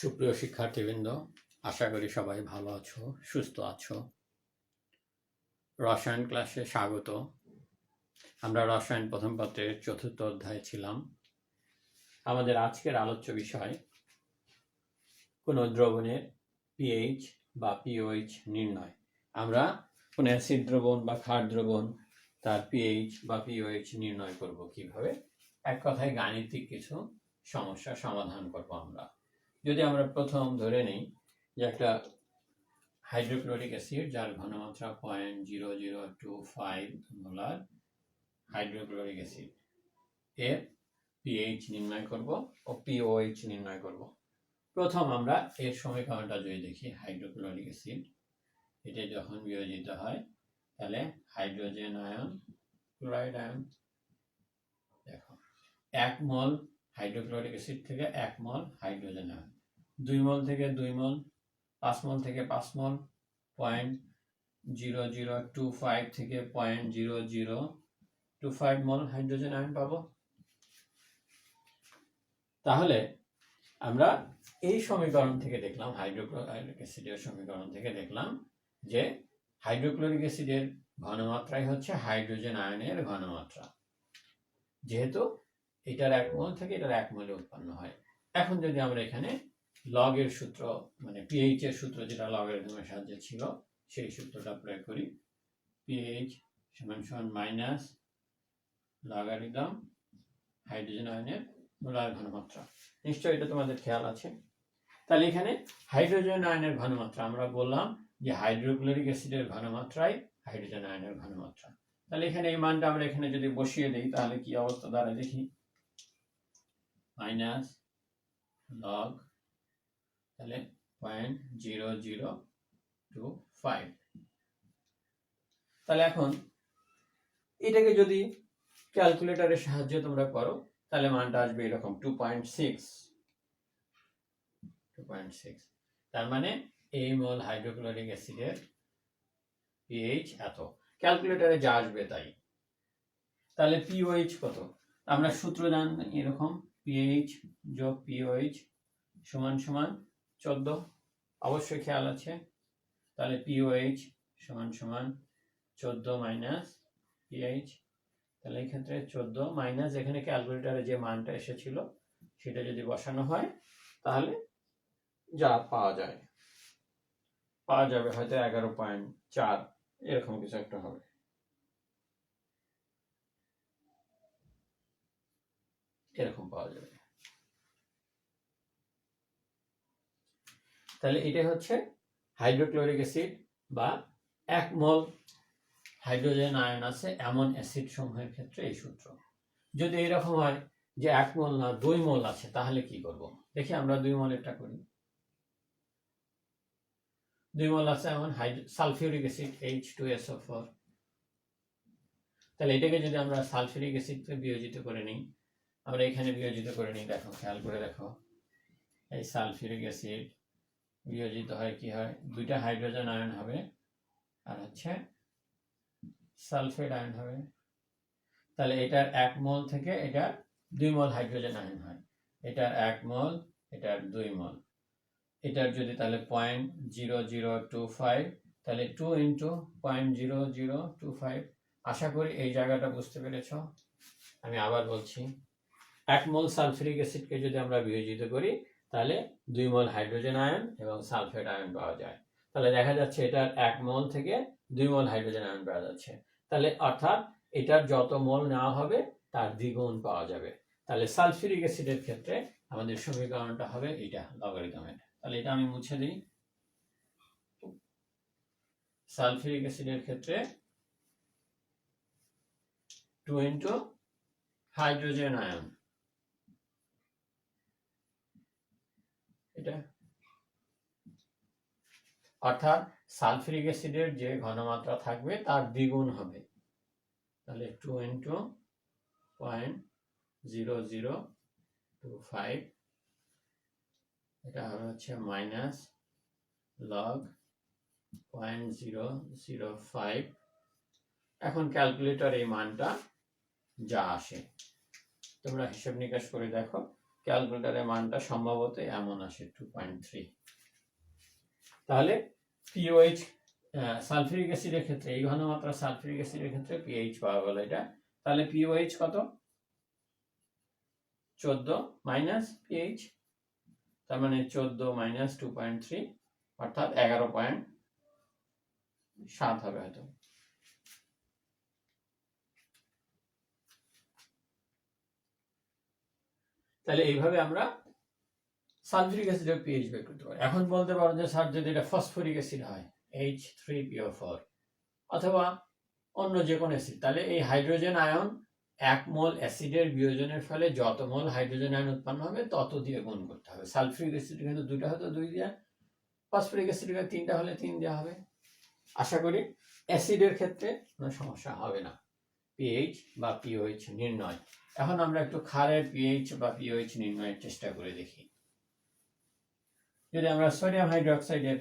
সুপ্রিয় শিক্ষার্থীবৃন্দ, আশা করি সবাই ভালো আছো, সুস্থ আছো। রসায়ন ক্লাসে স্বাগত। আমরা রসায়ন প্রথম পত্রের চতুর্থ অধ্যায়ে ছিলাম। আমাদের আজকের আলোচ্য বিষয়, কোনো দ্রবণের পিএইচ বা পিওএইচ নির্ণয়। আমরা কোনো অ্যাসিড দ্রবণ বা ক্ষার দ্রবণ, তার পিএইচ বা পিওএইচ নির্ণয় করব কীভাবে। এক কথায় গাণিতিক কিছু সমস্যা সমাধান করব আমরা। যদি আমরা প্রথম ধরে নিই যে একটা হাইড্রোক্লোরিক অ্যাসিড যার ঘনমাত্রা point zero zero two five molar hydrochloric acid এর পিএইচ নির্ণয় করব ও পিওএইচ নির্ণয় করব। প্রথম আমরা এর সমীকরণটা যদি দেখি হাইড্রোক্লোরিক অ্যাসিড এটা যখন বিয়োজিত হয়, তাহলে হাইড্রোজেন আয়ন ক্লোরাইড আয়ন দেখো, এক মল হাইড্রোক্লোরিক অ্যাসিড থেকে এক মল হাইড্রোজেন আয়ন দুই মল থেকে দুই মল, পাঁচ মল থেকে পাঁচ mole, point zero zero two five থেকে point zero zero two five mole hydrogen ion পাবো। তাহলে আমরা এই সমীকরণ থেকে দেখলাম, হাইড্রোক্লোরিক অ্যাসিডের সমীকরণ থেকে দেখলাম যে হাইড্রোক্লোরিক অ্যাসিডের ঘনমাত্রাই হচ্ছে হাইড্রোজেন আয়নের ঘনমাত্রা। যেহেতু এটার এক মোল থেকে এটার এক মোলে উৎপন্ন হয়। এখন যদি আমরা এখানে লগের সূত্র মানে পিএইচ এর সূত্র যেটা লগারিদমের সাহায্যে ছিল, সেই সূত্রটা প্রয়োগ করি। পিএইচ সমান সমান মাইনাস লগারিদম হাইড্রোজেন আয়নের মোলার ঘনমাত্রা। নিশ্চয়ই এটা তোমাদের খেয়াল আছে। তাহলে এখানে হাইড্রোজেন আয়নের ঘনমাত্রা, আমরা বললাম যে হাইড্রোক্লোরিক অ্যাসিডের ঘনমাত্রাই হাইড্রোজেন আয়নের ঘনমাত্রা। তাহলে এখানে এই মানটা আমরা এখানে যদি বসিয়ে দিই, তাহলে কি অবস্থা? দাঁড়ায় দেখি। মাইনাস লগ তাহলে point zero zero two five তাহলে এখন এটাকে যদি ক্যালকুলেটরের সাহায্যে তোমরা করো, তাহলে মানটা আসবে এরকম two point six two point six তার মানে এই মোল হাইড্রোক্লোরিক অ্যাসিডের পিএইচ এত। ক্যালকুলেটরে যা আসবে তাই। তাহলে পিওএইচ কত? আমরা সূত্র জান এরকম পিএইচ যোগ পিওএইচ সমান সমান চোদ্দ। অবশ্যই খেয়াল আছে। তাহলে পিওএইচ সমান সমান চোদ্দ মাইনাস পিএইচ তাহলে এই ক্ষেত্রে চোদ্দ মাইনাস এখানে ক্যালকুলেটারে যে মানটা এসেছিল, সেটা যদি বসানো হয়, তাহলে যা পাওয়া যায়। পাওয়া যাবে হয়তো এগারো পয়েন্ট চার, এরকম কিছু একটা হবে। এরকম পাওয়া যাবে। তাহলে এটা হচ্ছে হাইড্রোক্লোরিক অ্যাসিড বা এক মল হাইড্রোজেন আয়ন আছে এমন অ্যাসিড সমূহের ক্ষেত্রে এই সূত্র। যদি এরকম হয় যে এক মোল না, দুই মোল আছে, তাহলে কি করব? দেখি আমরা দুই মোলেরটা করি। দুই মোল আছে এমন sulphuric acid H two S O four তাহলে এটাকে যদি আমরা সালফিউরিক অ্যাসিডকে বিয়োজিত করে নিই আমরা এখানে বিয়োজিত করে নিই, দেখো, খেয়াল করে দেখো। এই সালফিউরিক অ্যাসিড বিয়োজিত হয় কি হয়? দুইটা হাইড্রোজেন আয়ন হবে, আর হচ্ছে সালফেট আয়ন হবে। তাহলে এটার এক মল থেকে এটার দুই মল হাইড্রোজেন আয়ন হয়। এটার এক মল, এটার দুই মল। এটার যদি তাহলে point zero zero two five, তাহলে two into point zero zero two five. আশা করি এই জায়গাটা বুঝতে পেরেছ। আমি আবার বলছি এক মোল সালফিউরিক অ্যাসিডকে যদি আমরা বিয়োজিত করি, তাহলে দুই মোল হাইড্রোজেন আয়ন এবং সালফেট আয়ন পাওয়া যায়। তাহলে দেখা যাচ্ছে এটার এক মোল থেকে দুই মোল হাইড্রোজেন আয়ন পাওয়া যাচ্ছে। তাহলে অর্থাৎ এটার যত মোল নেওয়া হবে, তার দ্বিগুণ পাওয়া যাবে। তাহলে সালফিউরিক অ্যাসিডের ক্ষেত্রে আমাদের সমীকরণটা হবে এটা লগারিদমের। তাহলে এটা আমি মুছে দিই। সালফিউরিক অ্যাসিডের ক্ষেত্রে টু ইন্টু হাইড্রোজেন আয়ন। এটা। অর্থাৎ সালফিউরিক অ্যাসিডের যে ঘনমাত্রা থাকবে তার দ্বিগুণ হবে। তাহলে টু ইন্টু টু ফাইভ, এটা হবে হচ্ছে minus log point zero zero five. এখন ক্যালকুলেটর এই মানটা যা আসে। তোমরা হিসাব নিকাশ করে দেখো। ক্যালকুলেটারের মানটা সম্ভবত এমন আসে টু পয়েন্ট থ্রি তাহলে পিওএইচ সালফিউরিক অ্যাসিডের ক্ষেত্রে, এই ঘনমাত্রা সালফিউরিক অ্যাসিডের ক্ষেত্রে পিএইচ পাওয়া গেল এটা। তাহলে পিওএইচ কত? চোদ্দ মাইনাস পিএইচ তার মানে চোদ্দ মাইনাস টু পয়েন্ট থ্রি অর্থাৎ এগারো পয়েন্ট সাত হবে হয়তো। তাহলে এইভাবে আমরা সালফিউরিক অ্যাসিডের পিএইচ বের করতে পারি। এখন বলতে পারো যে স্যার, যদি এটা ফসফরিক অ্যাসিড হয় এইচ থ্রি পিও ফোর অথবা অন্য যে কোনো অ্যাসিড, তাহলে এই হাইড্রোজেন আয়ন এক মোল অ্যাসিডের বিয়োজনের ফলে যত মোল হাইড্রোজেন আয়ন উৎপন্ন হবে, তত দিয়ে গুণ করতে হবে। সালফিউরিক অ্যাসিড কিন্তু দুইটা হতো দুই দেওয়া ফসফরিক অ্যাসিড তিনটা হলে তিন দেওয়া হবে। আশা করি অ্যাসিডের ক্ষেত্রে কোনো সমস্যা হবে না। পিএইচ বা পিওএইচ নির্ণয়। এখন আমরা একটু খারের পিএইচ বা পিওএইচ নির্ণয়ের চেষ্টা করে দেখি। যদি আমরা সোডিয়াম হাইড্রোক্সাইডের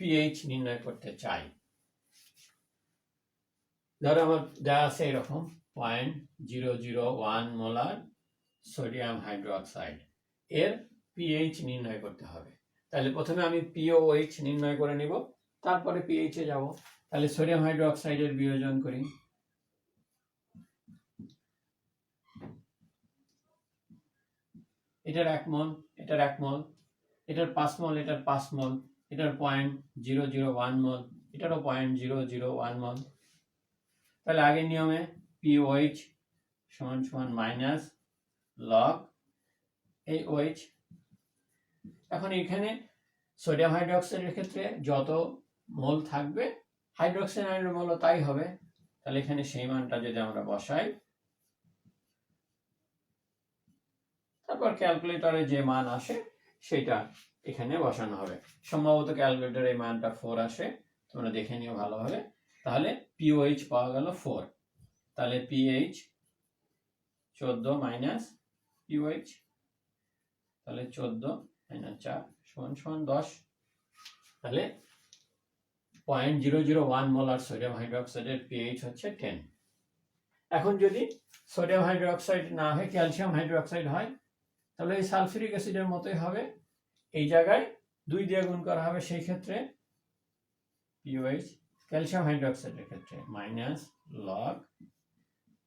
পিএইচ নির্ণয় করতে চাই, ধরো আমার দেওয়া আছে এরকম point zero zero one molar sodium hydroxide. এর পিএইচ নির্ণয় করতে হবে। তাহলে প্রথমে আমি পিওএইচ নির্ণয় করে নিব, তারপরে পিএইচ যাব। তাহলে সোডিয়াম হাইড্রোক্সাইডের বিয়োজন করি এটার এক মল, এটার এক মল, এটার পাঁচ মল, এটার পাঁচ মল, এটার point zero zero one mole, এটারও point zero zero one mole. তাহলে আগের নিয়মে পিওএইচ সমান সমান মাইনাস লগ এই ওএইচ এখন এখানে সোডিয়াম হাইড্রোক্সাইডের ক্ষেত্রে যত মোল থাকবে হাইড্রোক্সাইড আয়নের মোলও তাই হবে। তাহলে এখানে সেই মানটা যদি আমরা বসাই তারপর ক্যালকুলেটরে যে মান আসে, সেটা এখানে বসানো হবে। সম্ভবত ক্যালকুলেটরে এই মানটা ফোর আসে, তোমরা দেখে নিও ভালোভাবে। তাহলে পিওএইচ পাওয়া গেল ফোর তাহলে পিএইচ চোদ্দ মাইনাস পিওএইচ তাহলে চোদ্দ মাইনাস চার সমান সমান দশ। তাহলে point zero zero one molar sodium হাইড্রোক্সাইডের pH হচ্ছে টেন এখন যদি সোডিয়াম হাইড্রোক্সাইড না হয় ক্যালসিয়াম হাইড্রোক্সাইড হয় তাহলে এই সালফিউরিক অ্যাসিডের মতোই হবে। এই জায়গায় দুই দিয়ে গুণ করা হবে সেই ক্ষেত্রে পিওএইচ ক্যালসিয়াম হাইড্রোক্সাইডের ক্ষেত্রে মাইনাস লগ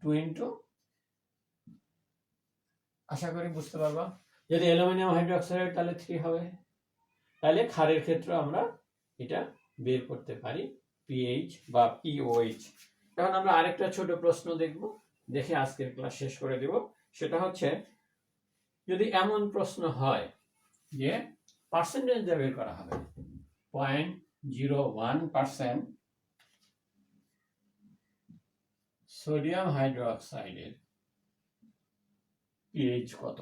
টু ইন্টু আশা করি বুঝতে পারবা। যদি অ্যালুমিনিয়াম হাইড্রোক্সাইড, তাহলে থ্রি হবে। তাহলে ক্ষারের ক্ষেত্রে আমরা এটা বের করতে পারি পিএইচ বা পিওএইচ এখন আমরা আরেকটা ছোট প্রশ্ন দেখব। দেখে আজকের ক্লাস শেষ করে দেব। সেটা হচ্ছে যদি এমন প্রশ্ন হয় যে পার্সেন্টেজ দিয়ে বের করা হবে point zero one percent sodium হাইড্রোক্সাইডের pH কত?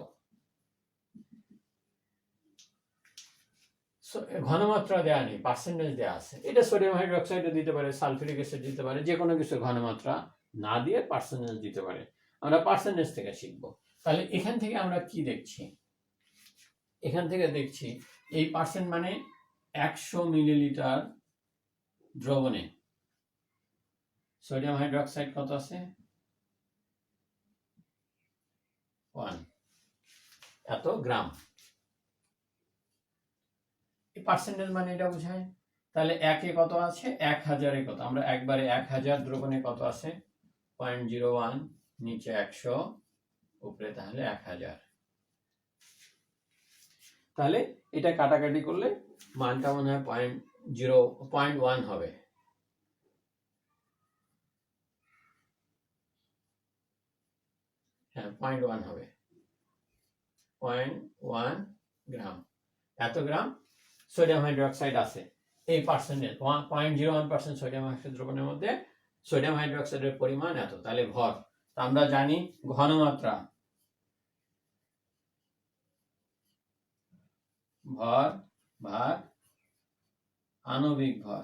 ঘনমাত্রা দেওয়া নেই পার্সেন্টেজ দেওয়া আছে। এটা সোডিয়াম হাইড্রোক্সাইডে দিতে পারে সালফিউরিক অ্যাসিড দিতে পারে যে কোনো কিছু ঘনমাত্রা না দিয়ে পার্সেন্টেজ দিতে পারে। আমরা পার্সেন্টেজ থেকে শিখব। তাহলে এখান থেকে আমরা কি দেখছি? এখান থেকে দেখছি এই পার্সেন্ট মানে একশো মিলিলিটার দ্রবণে। সোডিয়াম হাইড্রোক্সাইড কত আছে? ওয়ান। এত গ্রাম। পার্সেন্টেজ মানে এটা বোঝায়। তাহলে একে কত আছে? এক হাজারে কত? আমরা একবারে এক হাজার দ্রবণে কত আছে? পয়েন্ট জিরো ওয়ান, নিচে একশো। উপরে তাহলে এক হাজার। তাহলে এটা কাটাকাটি করলে মানটা মনে হয় পয়েন্ট জিরো পয়েন্ট ওয়ান হবে। হ্যাঁ পয়েন্ট ওয়ান হবে। পয়েন্ট ওয়ান গ্রাম এত গ্রাম সোডিয়াম হাইড্রোক্সাইড আছে। এই percentage point zero one percent sodium hydroxide দ্রবণের মধ্যে সোডিয়াম হাইড্রোক্সাইডের পরিমাণ এত, তাহলে ভর। আমরা জানি ঘনমাত্রা। ভর ভাগ আণবিক ভর।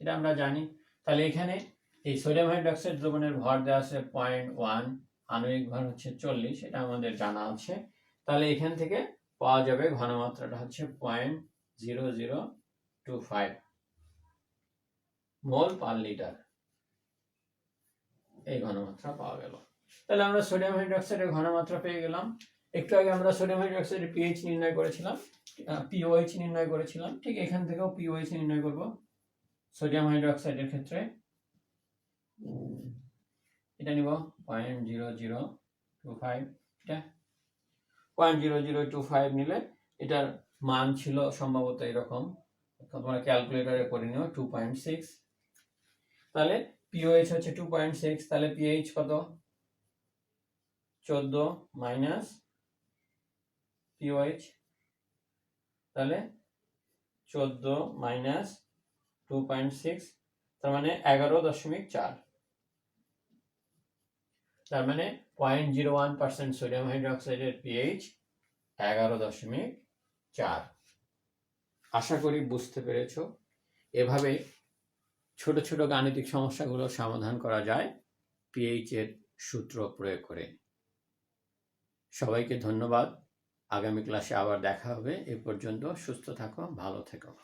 এটা আমরা জানি। তাহলে এখানে এই সোডিয়াম হাইড্রোক্সাইড দ্রবণের ভর দেওয়া আছে পয়েন্ট ওয়ান আণবিক ভর হচ্ছে চল্লিশ, এটা আমাদের জানা আছে। তাহলে এখান থেকে পাওয়া যাবে ঘনমাত্রাটা হচ্ছে point zero zero two five mole per litre. এই ঘনমাত্রা পাওয়া গেল। তাহলে আমরা সোডিয়াম হাইড্রোক্সাইডের ঘনমাত্রা পেয়ে গেলাম। একটু আগে আমরা সোডিয়াম হাইড্রোক্সাইডের পিএইচ নির্ণয় করেছিলাম পিওএইচ নির্ণয় করেছিলাম। ঠিক এখান থেকেও পিওএইচ নির্ণয় করব সোডিয়াম হাইড্রক্সাইডের ক্ষেত্রে। এটা নিব point zero zero two five এটা জিরো জিরো টু ফাইভ নিলে এটার মান ছিল সম্ভবত এরকম। তোমরা ক্যালকুলেটরে করে নিও টু পয়েন্ট সিক্স তাহলে পিওএইচ হচ্ছে টু পয়েন্ট সিক্স তাহলে পিএইচ কত? চোদ্দ মাইনাস পিওএইচ তাহলে চোদ্দ মাইনাস টু পয়েন্ট সিক্স তার মানে এগারো দশমিক চার। তার মানে point zero one percent sodium হাইড্রোক্সাইডের pH এগারো দশমিক চার। আশা করি বুঝতে পেরেছ। এভাবে ছোট ছোট গাণিতিক সমস্যাগুলো সমাধান করা যায়। পিএইচ এর সূত্র প্রয়োগ করে। সবাইকে ধন্যবাদ। আগামী ক্লাসে আবার দেখা হবে। এ পর্যন্ত সুস্থ থাকো, ভালো থেকো।